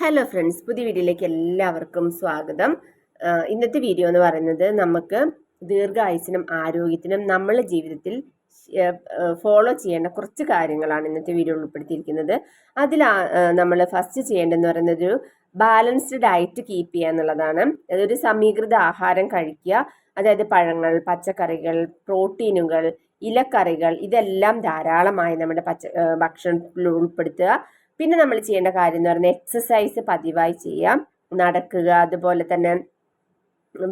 Hello friends പുതിയ വീഡിയോയിലേക്ക് എല്ലാവർക്കും സ്വാഗതം. ഇന്നത്തെ വീഡിയോ എന്ന് പറയുന്നത് നമുക്ക് ദീർഘായുസിനും ആരോഗ്യത്തിനും നമ്മളെ ജീവിതത്തിൽ ഫോളോ ചെയ്യേണ്ട കുറച്ച് കാര്യങ്ങളാണ് ഇന്നത്തെ വീഡിയോ ഉൾപ്പെടുത്തിയിരിക്കുന്നത്. അതിൽ നമ്മൾ ഫസ്റ്റ് ചെയ്യേണ്ടതെന്ന് പറയുന്നത് ഒരു ബാലൻസ്ഡ് ഡയറ്റ് കീപ്പ് ചെയ്യുക എന്നുള്ളതാണ്. അതൊരു സമീകൃത ആഹാരം കഴിക്കുക. അതായത് പഴങ്ങൾ പച്ചക്കറികൾ പ്രോട്ടീനുകൾ ഇലക്കറികൾ ഇതെല്ലാം ധാരാളമായി നമ്മുടെ പച്ച ഭക്ഷണത്തിൽ ഉൾപ്പെടുത്തുക. പിന്നെ നമ്മൾ ചെയ്യേണ്ട കാര്യം എന്ന് പറഞ്ഞാൽ എക്സസൈസ് പതിവായി ചെയ്യാം. നടക്കുക അതുപോലെ തന്നെ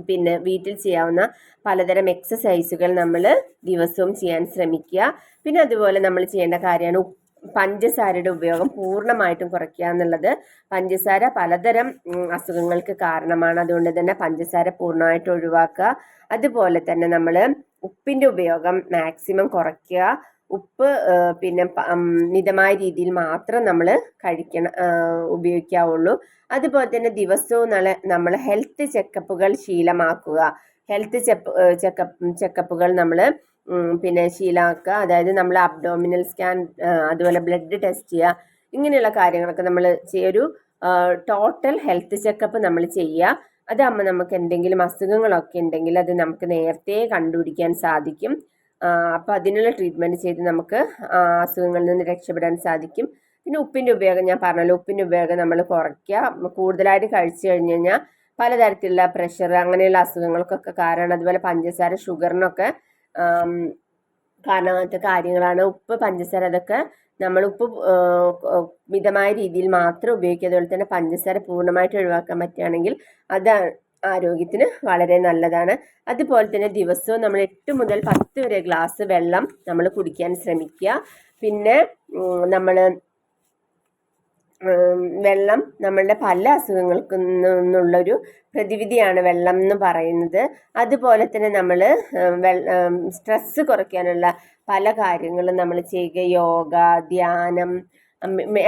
പിന്നെ വീട്ടിൽ ചെയ്യാവുന്ന പലതരം എക്സസൈസുകൾ നമ്മൾ ദിവസവും ചെയ്യാൻ ശ്രമിക്കുക. പിന്നെ അതുപോലെ നമ്മൾ ചെയ്യേണ്ട കാര്യമാണ് പഞ്ചസാരയുടെ ഉപയോഗം പൂർണമായിട്ടും കുറയ്ക്കുക എന്നുള്ളത്. പഞ്ചസാര പലതരം അസുഖങ്ങൾക്ക് കാരണമാണ്. അതുകൊണ്ട് തന്നെ പഞ്ചസാര പൂർണമായിട്ട് ഒഴിവാക്കുക. അതുപോലെ തന്നെ നമ്മൾ ഉപ്പിന്റെ ഉപയോഗം മാക്സിമം കുറയ്ക്കുക. ഉപ്പ് പിന്നെ മിതമായ രീതിയിൽ മാത്രം നമ്മൾ കഴിക്കണം ഉപയോഗിക്കാവുള്ളൂ. അതുപോലെ തന്നെ ദിവസവും നമ്മൾ ഹെൽത്ത് ചെക്കപ്പുകൾ ശീലമാക്കുക. ഹെൽത്ത് ചെപ്പ് ചെക്കപ്പ് ചെക്കപ്പുകൾ നമ്മൾ പിന്നെ ശീലമാക്കുക അതായത് നമ്മൾ അബ്ഡോമിനൽ സ്കാൻ അതുപോലെ ബ്ലഡ് ടെസ്റ്റ് ചെയ്യുക. ഇങ്ങനെയുള്ള കാര്യങ്ങളൊക്കെ നമ്മൾ ഒരു ടോട്ടൽ ഹെൽത്ത് ചെക്കപ്പ് നമ്മൾ ചെയ്യുക. അതാകുമ്പോൾ നമുക്ക് എന്തെങ്കിലും അസുഖങ്ങളൊക്കെ ഉണ്ടെങ്കിൽ അത് നമുക്ക് നേരത്തെ കണ്ടുപിടിക്കാൻ സാധിക്കും. അപ്പോൾ അതിനുള്ള ട്രീറ്റ്മെന്റ് ചെയ്ത് നമുക്ക് അസുഖങ്ങളിൽ നിന്ന് രക്ഷപ്പെടാൻ സാധിക്കും. പിന്നെ ഉപ്പിന്റെ ഉപയോഗം ഞാൻ പറഞ്ഞല്ലോ ഉപ്പിന്റെ ഉപയോഗം നമ്മൾ കുറയ്ക്കുക. കൂടുതലായിട്ട് കഴിച്ചു കഴിഞ്ഞ് കഴിഞ്ഞാൽ പലതരത്തിലുള്ള പ്രഷർ അങ്ങനെയുള്ള അസുഖങ്ങൾക്കൊക്കെ കാരണം അതുപോലെ പഞ്ചസാര ഷുഗറിനൊക്കെ കാരണം കാരണമാകാത്ത കാര്യങ്ങളാണ്. ഉപ്പ് പഞ്ചസാര അതൊക്കെ നമ്മൾ ഉപ്പ് മിതമായ രീതിയിൽ മാത്രം ഉപയോഗിക്കുക. അതുപോലെ തന്നെ പഞ്ചസാര പൂർണമായിട്ട് ഒഴിവാക്കാൻ പറ്റുകയാണെങ്കിൽ അത് ആരോഗ്യത്തിന് വളരെ നല്ലതാണ്. അതുപോലെ തന്നെ ദിവസവും നമ്മൾ എട്ട് മുതൽ പത്ത് വരെ ഗ്ലാസ് വെള്ളം നമ്മൾ കുടിക്കാൻ ശ്രമിക്കുക. പിന്നെ നമ്മൾ വെള്ളം നമ്മളുടെ പല അസുഖങ്ങൾക്ക് നിന്നുള്ളൊരു പ്രതിവിധിയാണ് വെള്ളം എന്ന് പറയുന്നത്. അതുപോലെ തന്നെ നമ്മൾ സ്ട്രെസ്സ് കുറയ്ക്കാനുള്ള പല കാര്യങ്ങളും നമ്മൾ ചെയ്യുക. യോഗ ധ്യാനം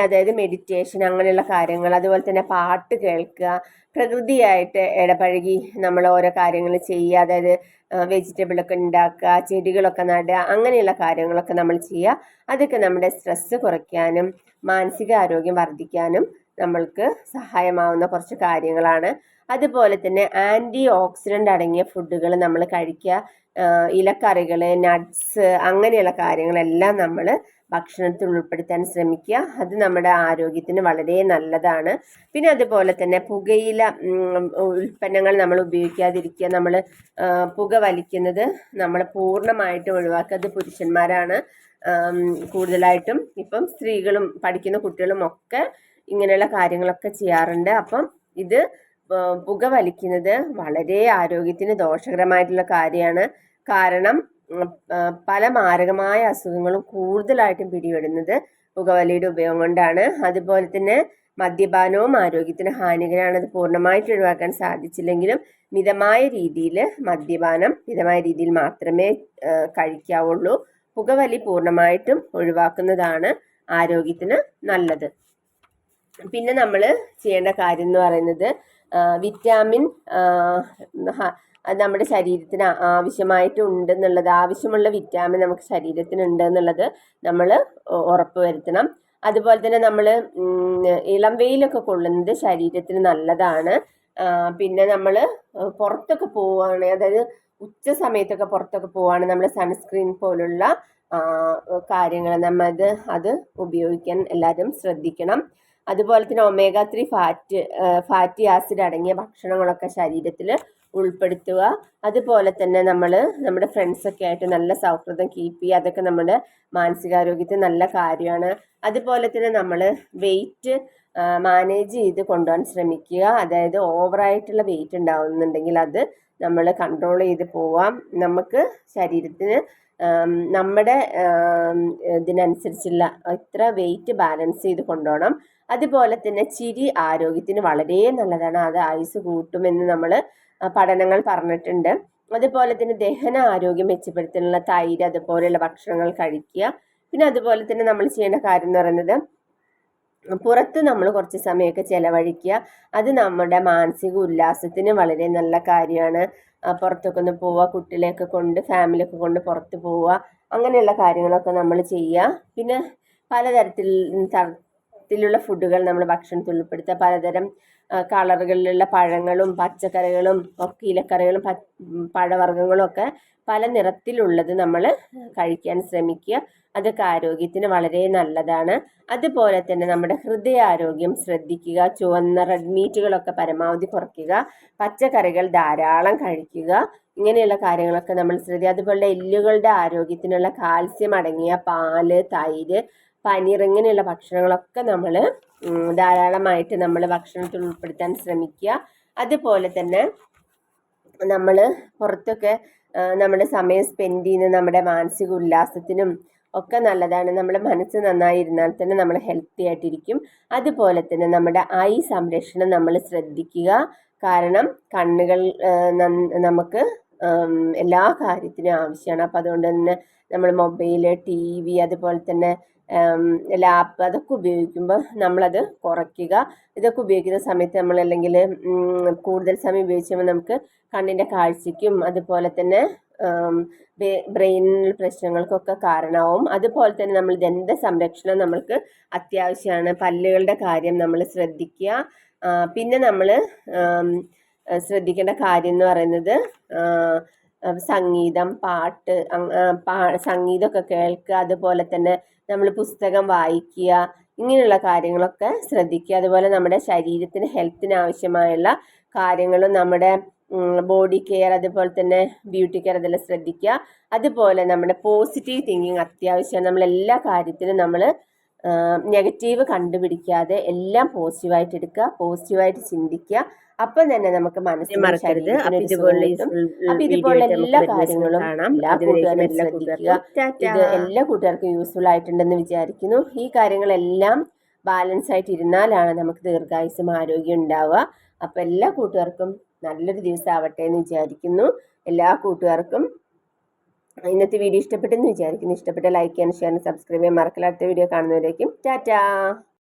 അതായത് മെഡിറ്റേഷൻ അങ്ങനെയുള്ള കാര്യങ്ങൾ അതുപോലെ തന്നെ പാട്ട് കേൾക്കുക പ്രകൃതിയായിട്ട് ഇടപഴകി നമ്മൾ ഓരോ കാര്യങ്ങൾ ചെയ്യുക അതായത് വെജിറ്റബിളൊക്കെ ഉണ്ടാക്കുക ചെടികളൊക്കെ നടുക അങ്ങനെയുള്ള കാര്യങ്ങളൊക്കെ നമ്മൾ ചെയ്യുക. അതൊക്കെ നമ്മുടെ സ്ട്രെസ്സ് കുറയ്ക്കാനും മാനസികാരോഗ്യം വർദ്ധിക്കാനും നമ്മൾക്ക് സഹായമാവുന്ന കുറച്ച് കാര്യങ്ങളാണ്. അതുപോലെ തന്നെ ആന്റി ഓക്സിഡന്റ് അടങ്ങിയ ഫുഡുകൾ നമ്മൾ കഴിക്കുക ഇലക്കറികൾ നട്ട്സ് അങ്ങനെയുള്ള കാര്യങ്ങളെല്ലാം നമ്മൾ ഭക്ഷണത്തിൽ ഉൾപ്പെടുത്താൻ ശ്രമിക്കുക. അത് നമ്മുടെ ആരോഗ്യത്തിന് വളരെ നല്ലതാണ്. പിന്നെ അതുപോലെ തന്നെ പുകയില ഉൽപ്പന്നങ്ങൾ നമ്മൾ ഉപയോഗിക്കാതിരിക്കുക. നമ്മൾ പുക വലിക്കുന്നത് നമ്മൾ പൂർണമായിട്ടും ഒഴിവാക്കുക. അത് പുരുഷന്മാരാണ് കൂടുതലായിട്ടും. ഇപ്പം സ്ത്രീകളും പഠിക്കുന്ന കുട്ടികളും ഒക്കെ ഇങ്ങനെയുള്ള കാര്യങ്ങളൊക്കെ ചെയ്യാറുണ്ട്. അപ്പം ഇത് പുക വലിക്കുന്നത് വളരെ ആരോഗ്യത്തിന് ദോഷകരമായിട്ടുള്ള കാര്യമാണ്. കാരണം പല മാരകമായ അസുഖങ്ങളും കൂടുതലായിട്ടും പിടിപെടുന്നത് പുകവലിയുടെ ഉപയോഗം കൊണ്ടാണ്. അതുപോലെ തന്നെ മദ്യപാനവും ആരോഗ്യത്തിന് ഹാനികരമാണ്. അത് പൂർണമായിട്ട് ഒഴിവാക്കാൻ സാധിച്ചില്ലെങ്കിലും മിതമായ രീതിയിൽ മദ്യപാനം മിതമായ രീതിയിൽ മാത്രമേ കഴിക്കാവുള്ളൂ. പുകവലി പൂർണമായിട്ടും ഒഴിവാക്കുന്നതാണ് ആരോഗ്യത്തിന് നല്ലത്. പിന്നെ നമ്മൾ ചെയ്യേണ്ട കാര്യം എന്ന് പറയുന്നത് വിറ്റാമിൻ അത് നമ്മുടെ ശരീരത്തിന് ആവശ്യമായിട്ട് ഉണ്ട് എന്നുള്ളത് ആവശ്യമുള്ള വിറ്റാമിൻ നമുക്ക് ശരീരത്തിന് ഉണ്ട് എന്നുള്ളത് നമ്മൾ ഉറപ്പ് വരുത്തണം. അതുപോലെ തന്നെ നമ്മൾ ഇളം വെയിലൊക്കെ കൊള്ളുന്നത് ശരീരത്തിന് നല്ലതാണ്. പിന്നെ നമ്മൾ പുറത്തൊക്കെ പോവുകയാണെങ്കിൽ അതായത് ഉച്ച സമയത്തൊക്കെ പുറത്തൊക്കെ പോവുകയാണ് നമ്മൾ സൺസ്ക്രീൻ പോലുള്ള കാര്യങ്ങൾ നമ്മൾ അത് അത് ഉപയോഗിക്കാൻ എല്ലാവരും ശ്രദ്ധിക്കണം. അതുപോലെ തന്നെ omega three fat fatty acid അടങ്ങിയ ഭക്ഷണങ്ങളൊക്കെ ശരീരത്തിൽ ഉൾപ്പെടുത്തുക. അതുപോലെ തന്നെ നമ്മൾ നമ്മുടെ ഫ്രണ്ട്സൊക്കെ ആയിട്ട് നല്ല സൗഹൃദം കീപ്പ് ചെയ്യുക. അതൊക്കെ നമ്മുടെ മാനസികാരോഗ്യത്തിന് നല്ല കാര്യമാണ്. അതുപോലെ തന്നെ നമ്മൾ വെയിറ്റ് മാനേജ് ചെയ്ത് കൊണ്ടുപോകാൻ ശ്രമിക്കുക. അതായത് ഓവറായിട്ടുള്ള വെയിറ്റ് ഉണ്ടാവുന്നുണ്ടെങ്കിൽ അത് നമ്മൾ കൺട്രോൾ ചെയ്ത് പോവാം. നമുക്ക് ശരീരത്തിന് നമ്മുടെ ഇതിനനുസരിച്ചുള്ള ഇത്ര വെയിറ്റ് ബാലൻസ് ചെയ്ത് കൊണ്ടുപോകണം. അതുപോലെ തന്നെ ചിരി ആരോഗ്യത്തിന് വളരെ നല്ലതാണ്. അത് ആയുസ് കൂട്ടുമെന്ന് നമ്മൾ പഠനങ്ങൾ പറഞ്ഞിട്ടുണ്ട്. അതുപോലെ തന്നെ ദഹന ആരോഗ്യം മെച്ചപ്പെടുത്താനുള്ള തൈര് അതുപോലെയുള്ള ഭക്ഷണങ്ങൾ കഴിക്കുക. പിന്നെ അതുപോലെ തന്നെ നമ്മൾ ചെയ്യേണ്ട കാര്യം എന്ന് പറയുന്നത് പുറത്ത് നമ്മൾ കുറച്ച് സമയമൊക്കെ ചിലവഴിക്കുക. അത് നമ്മുടെ മാനസിക ഉല്ലാസത്തിന് വളരെ നല്ല കാര്യമാണ്. പുറത്തൊക്കെ ഒന്ന് പോവുക കുട്ടികളെയൊക്കെ കൊണ്ട് ഫാമിലിയൊക്കെ കൊണ്ട് പുറത്ത് പോവുക അങ്ങനെയുള്ള കാര്യങ്ങളൊക്കെ നമ്മൾ ചെയ്യുക. പിന്നെ പലതരത്തിൽ ത- നിറത്തിലുള്ള ഫുഡുകൾ നമ്മൾ ഭക്ഷണത്തിൽ ഉൾപ്പെടുത്തുക. പലതരം കളറുകളിലുള്ള പഴങ്ങളും പച്ചക്കറികളും ഒക്കെ ഇലക്കറികളും പഴവർഗങ്ങളും ഒക്കെ പല നിറത്തിലുള്ളത് നമ്മൾ കഴിക്കാൻ ശ്രമിക്കുക. അതൊക്കെ ആരോഗ്യത്തിന് വളരെ നല്ലതാണ്. അതുപോലെ തന്നെ നമ്മുടെ ഹൃദയാരോഗ്യം ശ്രദ്ധിക്കുക. ചുവന്ന റെഡ് മീറ്റുകളൊക്കെ പരമാവധി കുറയ്ക്കുക. പച്ചക്കറികൾ ധാരാളം കഴിക്കുക. ഇങ്ങനെയുള്ള കാര്യങ്ങളൊക്കെ നമ്മൾ ശ്രദ്ധിക്കുക. അതുപോലെ എല്ലുകളുടെ ആരോഗ്യത്തിനുള്ള കാൽസ്യം അടങ്ങിയ പാൽ തൈര് പനീർ ഇങ്ങനെയുള്ള ഭക്ഷണങ്ങളൊക്കെ നമ്മൾ ധാരാളമായിട്ട് നമ്മൾ ഭക്ഷണത്തിൽ ഉൾപ്പെടുത്താൻ ശ്രമിക്കുക. അതുപോലെ തന്നെ നമ്മൾ പുറത്തൊക്കെ നമ്മുടെ സമയം സ്പെൻഡ് ചെയ്യുന്ന നമ്മുടെ മാനസിക ഉല്ലാസത്തിനും ഒക്കെ നല്ലതാണ്. നമ്മുടെ മനസ്സ് നന്നായിരുന്നാൽ തന്നെ നമ്മൾ ഹെൽത്തി ആയിട്ടിരിക്കും. അതുപോലെ തന്നെ നമ്മുടെ ഐ സംരക്ഷണം നമ്മൾ ശ്രദ്ധിക്കുക. കാരണം കണ്ണുകൾ നമുക്ക് എല്ലാ കാര്യത്തിനും ആവശ്യമാണ്. അപ്പോൾ അതുകൊണ്ട് തന്നെ നമ്മൾ മൊബൈൽ ടി വി അതുപോലെ തന്നെ ലാപ്പ് അതൊക്കെ ഉപയോഗിക്കുമ്പോൾ നമ്മളത് കുറയ്ക്കുക. ഇതൊക്കെ ഉപയോഗിക്കുന്ന സമയത്ത് നമ്മൾ അല്ലെങ്കിൽ കൂടുതൽ സമയം ഉപയോഗിച്ചുമ്പോൾ നമുക്ക് കണ്ണിന്റെ കാഴ്ചയ്ക്കും അതുപോലെ തന്നെ ബ്രെയിനിൽ പ്രശ്നങ്ങൾക്കൊക്കെ കാരണമാവും. അതുപോലെ തന്നെ നമ്മൾ ദന്ത സംരക്ഷണം നമ്മൾക്ക് അത്യാവശ്യമാണ്. പല്ലുകളുടെ കാര്യം നമ്മൾ ശ്രദ്ധിക്കുക. പിന്നെ നമ്മൾ ശ്രദ്ധിക്കേണ്ട കാര്യം എന്ന് പറയുന്നത് സംഗീതം പാട്ട് സംഗീതമൊക്കെ കേൾക്കുക അതുപോലെ തന്നെ നമ്മൾ പുസ്തകം വായിക്കുക ഇങ്ങനെയുള്ള കാര്യങ്ങളൊക്കെ ശ്രദ്ധിക്കുക. അതുപോലെ നമ്മുടെ ശരീരത്തിന് ഹെൽത്തിന് ആവശ്യമായുള്ള കാര്യങ്ങളും നമ്മുടെ ബോഡി കെയർ അതുപോലെ തന്നെ ബ്യൂട്ടി കെയർ അതെല്ലാം ശ്രദ്ധിക്കുക. അതുപോലെ നമ്മുടെ പോസിറ്റീവ് തിങ്കിങ് അത്യാവശ്യമാണ്. നമ്മൾ എല്ലാ കാര്യത്തിലും നമ്മൾ നെഗറ്റീവ് കണ്ടുപിടിക്കാതെ എല്ലാം പോസിറ്റീവായിട്ട് എടുക്കുക പോസിറ്റീവായിട്ട് ചിന്തിക്കുക. അപ്പം തന്നെ നമുക്ക് മനസ്സിൽ മറക്കരുത്. അപ്പൊ ഇതുപോലെ അപ്പൊ എല്ലാ കാര്യങ്ങളും എല്ലാ കൂട്ടുകാരും എല്ലാ ശ്രദ്ധിക്കുക. കൂട്ടുകാർക്കും ടാറ്റാ. ഇത് എല്ലാ കൂട്ടുകാർക്കും യൂസ്ഫുൾ ആയിട്ടുണ്ടെന്ന് വിചാരിക്കുന്നു. ഈ കാര്യങ്ങളെല്ലാം ബാലൻസ് ആയിട്ട് ഇരുന്നാലാണ് നമുക്ക് ദീർഘായുസും ആരോഗ്യം ഉണ്ടാവുക. അപ്പോൾ എല്ലാ കൂട്ടുകാർക്കും നല്ലൊരു ദിവസം ആവട്ടെ എന്ന് വിചാരിക്കുന്നു. എല്ലാ കൂട്ടുകാർക്കും ഇന്നത്തെ വീഡിയോ ഇഷ്ടപ്പെട്ടെന്ന് വിചാരിക്കുന്നു. ഇഷ്ടപ്പെട്ട ലൈക്ക് ചെയ്യാൻ ഷെയർ സബ്സ്ക്രൈബ് ചെയ്യാൻ മറക്കില്ലാത്ത വീഡിയോ കാണുന്നവരേക്കും. ടാറ്റാ!